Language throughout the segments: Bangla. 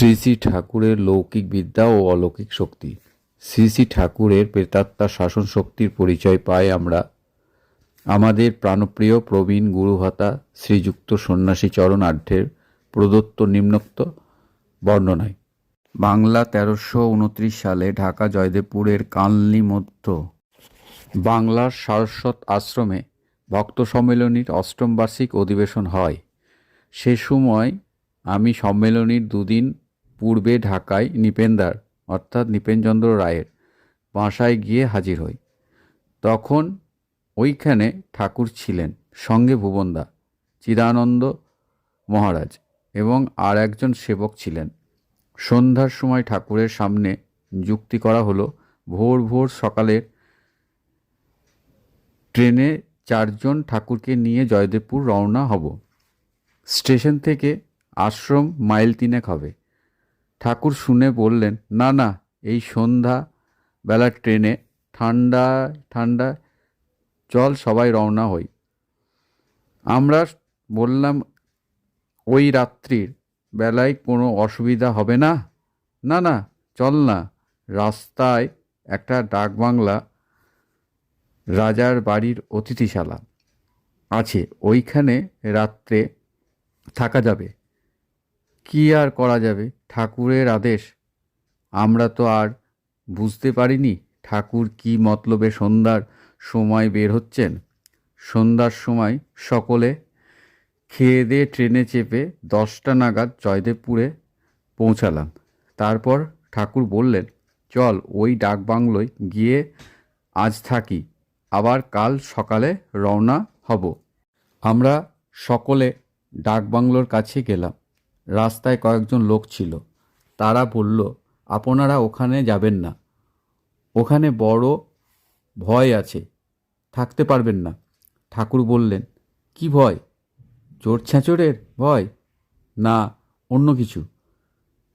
শ্রী শ্রী ঠাকুরের লৌকিক বিদ্যা ও অলৌকিক শক্তি। শ্রী শ্রী ঠাকুরের প্রেতাত্মা শাসন শক্তির পরিচয় পাই আমরা। আমাদের প্রাণপ্রিয় প্রবীণ গুরুভাতা শ্রীযুক্ত সন্ন্যাসী চরণ আঢ্যের প্রদত্ত নিম্নোক্ত বর্ণনায়। বাংলা তেরোশো উনত্রিশ সালে ঢাকা জয়দেবপুরের কালনি মধ্য বাংলার সারস্বত আশ্রমে ভক্ত সম্মেলনীর অষ্টম বার্ষিক অধিবেশন হয়। সে সময় আমি সম্মেলনীর দুদিন পূর্বে ঢাকায় নিপেন্দার, অর্থাৎ নিপেনচন্দ্র রায়ের বাসায় গিয়ে হাজির হই। তখন ওইখানে ঠাকুর ছিলেন, সঙ্গে ভুবনদা, চিদানন্দ মহারাজ এবং আর একজন সেবক ছিলেন। সন্ধ্যার সময় ঠাকুরের সামনে যুক্তি করা হলো, ভোর ভোর সকালের ট্রেনে চারজন ঠাকুরকে নিয়ে জয়দেবপুর রওনা হব। স্টেশন থেকে আশ্রম মাইল তিনেক হবে। ঠাকুর শুনে বললেন, না না, এই সন্ধ্যা বেলার ট্রেনে ঠান্ডা ঠান্ডা, চল সবাই রওনা হই। আমরা বললাম, ওই রাত্রির বেলায় কোনো অসুবিধা হবে না? না না, চল না। রাস্তায় একটা ডাকবাংলা রাজার বাড়ির অতিথিশালা আছে, ওইখানে রাত্রে থাকা যাবে। কি আর করা যাবে? ঠাকুরের আদেশ। আমরা তো আর বুঝতে পারিনি ঠাকুর কি মতলবে সন্ধ্যার সময় বের হচ্ছেন। সন্ধ্যার সময় সকলে খেয়ে দিয়ে ট্রেনে চেপে দশটা নাগাদ জয়দেবপুরে পৌঁছালাম। তারপর ঠাকুর বললেন, চল ওই ডাকবাংলোয় গিয়ে আজ থাকি, আবার কাল সকালে রওনা হব। আমরা সকলে ডাকবাংলোর কাছে গেলাম। রাস্তায় কয়েকজন লোক ছিল। তারা বলল, আপনারা ওখানে যাবেন না। ওখানে বড় ভয় আছে। থাকতে পারবেন না। ঠাকুর বললেন, কি ভয়? চোর ছেঁচড়ের ভয়? না, অন্য কিছু।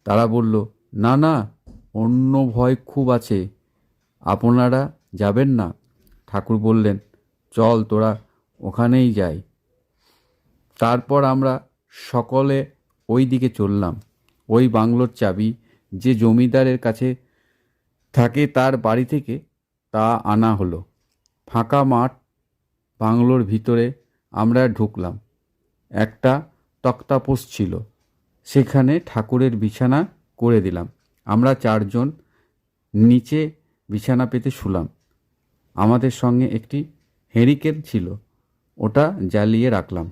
তারা বলল, না না, অন্য ভয় খুব আছে। আপনারা যাবেন না। ঠাকুর বললেন, চল, তোরা ওখানেই যাই। তারপর আমরা সকলে ওই দিকে চললাম। ওই বাংলোর চাবি যে জমিদারের কাছে থাকে তার বাড়ি থেকে তা আনা হলো। ফাঁকা মাঠ বাংলোর ভিতরে আমরা ঢুকলাম। একটা তক্তাপোষ ছিল। সেখানে ঠাকুরের বিছানা করে দিলাম। আমরা চারজন নিচে বিছানা পেতে শুলাম। আমাদের সঙ্গে একটি হেরিকেন ছিল। ওটা জ্বালিয়ে রাখলাম।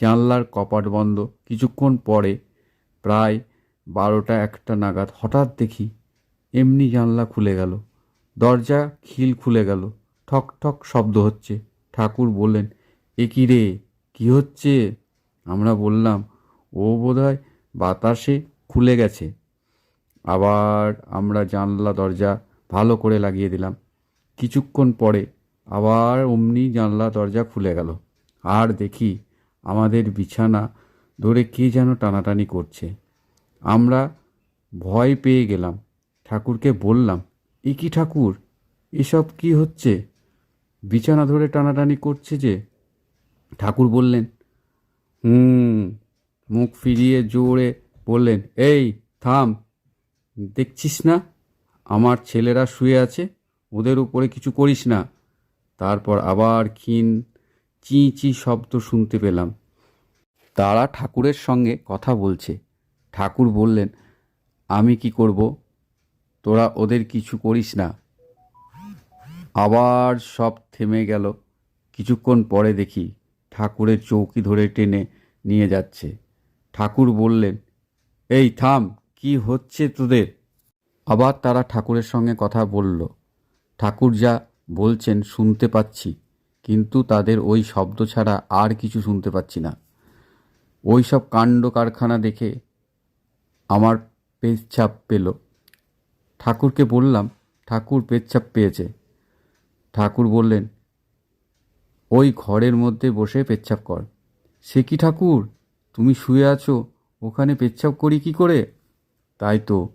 জানলার কপাট বন্ধ। কিছুক্ষণ পরে প্রায় বারোটা একটা নাগাদ হঠাৎ দেখি এমনি জানলা খুলে গেল। দরজা খিল খুলে গেল। ঠক ঠক শব্দ হচ্ছে। ঠাকুর বললেন, এ কী রে? কী হচ্ছে? আমরা বললাম, ও বোধহয় বাতাসে খুলে গেছে। আবার আমরা জানলা দরজা ভালো করে লাগিয়ে দিলাম। কিছুক্ষণ পরে আবার অমনি জানলা দরজা খুলে গেল। আর দেখি আমাদের বিছানা ধরে কে যেন টানাটানি করছে। আমরা ভয় পেয়ে গেলাম। ঠাকুরকে বললাম, এ কি ঠাকুর? এসব কি হচ্ছে? বিছানা ধরে টানাটানি করছে যে? ঠাকুর বললেন, হুম, মুখ ফিরিয়ে জোরে বললেন, এই, থাম। দেখছিস না? আমার ছেলেরা শুয়ে আছে। ওদের উপরে কিছু করিস না। তারপর আবার ক্ষীণ চি চি শব্দ শুনতে পেলাম। তারা ঠাকুরের সঙ্গে কথা বলছে। ঠাকুর বললেন, আমি কি করব? তোরা ওদের কিছু করিস না। আবার সব থেমে গেল। কিছুক্ষণ পরে দেখি ঠাকুরের চৌকি ধরে টেনে নিয়ে যাচ্ছে। ঠাকুর বললেন, এই থাম, কি হচ্ছে তোদের? আবার তারা ঠাকুরের সঙ্গে কথা বলল। ঠাকুর যা বলছেন শুনতে পাচ্ছি। কিন্তু তাদের ওই শব্দ ছাড়া আর কিছু শুনতে পাচ্ছি না। ওই সব কাণ্ড কারখানা দেখে আমার পেচ্ছাপ পেল। ঠাকুরকে বললাম, ঠাকুর পেচ্ছাপ পেয়েছে। ঠাকুর বললেন, ওই ঘরের মধ্যে বসে পেচ্ছাপ কর। সে কি ঠাকুর? তুমি শুয়ে আছো? ওখানে পেচ্ছাপ করি কি করে? তাই তো।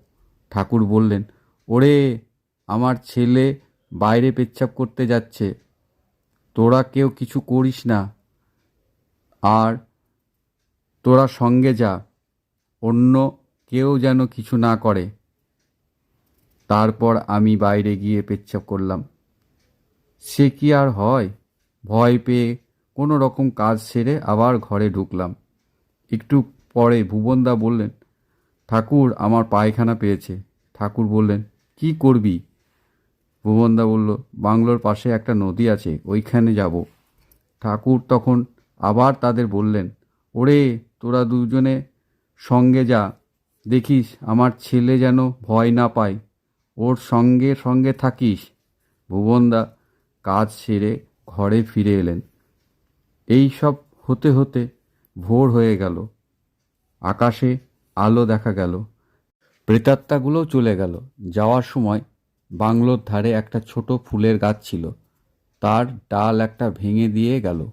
ঠাকুর বললেন, ওরে, আমার ছেলে বাইরে পেচ্ছাপ করতে যাচ্ছে। তোরা কেউ কিছু করিস না। আর তোরা সঙ্গে যা, অন্য কেউ যেন কিছু না করে। তারপর আমি বাইরে গিয়ে পেচ্ছাপ করলাম। সে কি আর হয়? ভয় পেয়ে কোনো রকম কাজ সেরে আবার ঘরে ঢুকলাম। একটু পরে ভুবনদা বললেন, ঠাকুর, আমার পায়খানা পেয়েছে। ঠাকুর বললেন, কি করবি? ভুবনদা বলল, বাংলোর পাশে একটা নদী আছে, ওইখানে যাব। ঠাকুর তখন আবার তাদের বললেন, ওরে, তোরা দুজনে সঙ্গে যা, দেখিস আমার ছেলে যেন ভয় না পায়, ওর সঙ্গে সঙ্গে থাকিস। ভুবনদা কাজ সেরে ঘরে ফিরে এলেন। এই সব হতে হতে ভোর হয়ে গেল। আকাশে আলো দেখা গেল। প্রেতাত্মাগুলোও চলে গেল। যাওয়ার সময় বাংলোর ধারে একটা ছোট ফুলের গাছ ছিল। তার ডাল একটা ভেঙে দিয়ে গেল।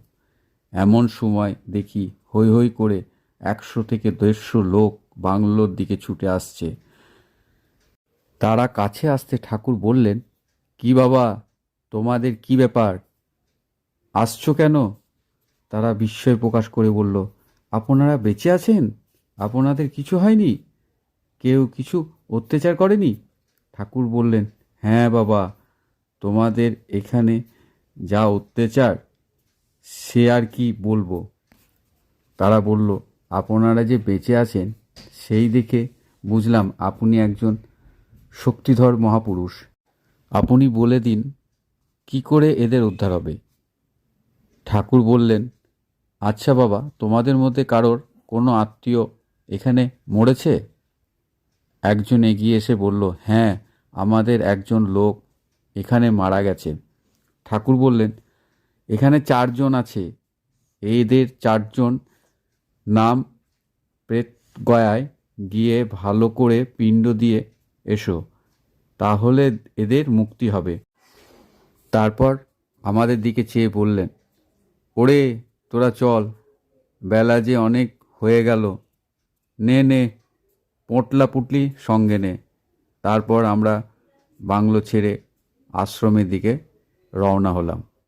এমন সময় দেখি হৈ হৈ করে একশো থেকে দেড়শো লোক বাংলোর দিকে ছুটে আসছে। তারা কাছে আসতে ঠাকুর বললেন, কি বাবা, তোমাদের কি ব্যাপার? আসছো কেন? তারা বিস্ময় প্রকাশ করে বলল, আপনারা বেঁচে আছেন? আপনাদের কিছু হয়নি? কেউ কিছু অত্যাচার করেনি? ঠাকুর বললেন হ্যাঁ বাবা, তোমাদের এখানে যা অত্যাচার, সে আর কি বলব? তারা বলল, আপনারা যে বেঁচে আছেন, সেই দেখে বুঝলাম আপনি একজন শক্তিধর মহাপুরুষ। আপনি বলে দিন, কি করে এদের উদ্ধার হবে? ঠাকুর বললেন আচ্ছা বাবা, তোমাদের মধ্যে কারোর কোনো আত্মীয় এখানে মরেছে? একজন এগিয়ে এসে বলল হ্যাঁ আমাদের একজন লোক এখানে মারা গেছে। ঠাকুর বললেন, এখানে চারজন আছে। এদের চারজন নাম প্রেতগয়ায় গিয়ে ভালো করে পিণ্ড দিয়ে এসো, তাহলে এদের মুক্তি হবে। তারপর আমাদের দিকে চেয়ে বললেন, ওরে, তোরা চল, বেলা যে অনেক হয়ে গেল। নে নে পোটলা পুটলি সঙ্গে নে। তারপর আমরা বাংলো ছেড়ে আশ্রমের দিকে রওনা হলাম।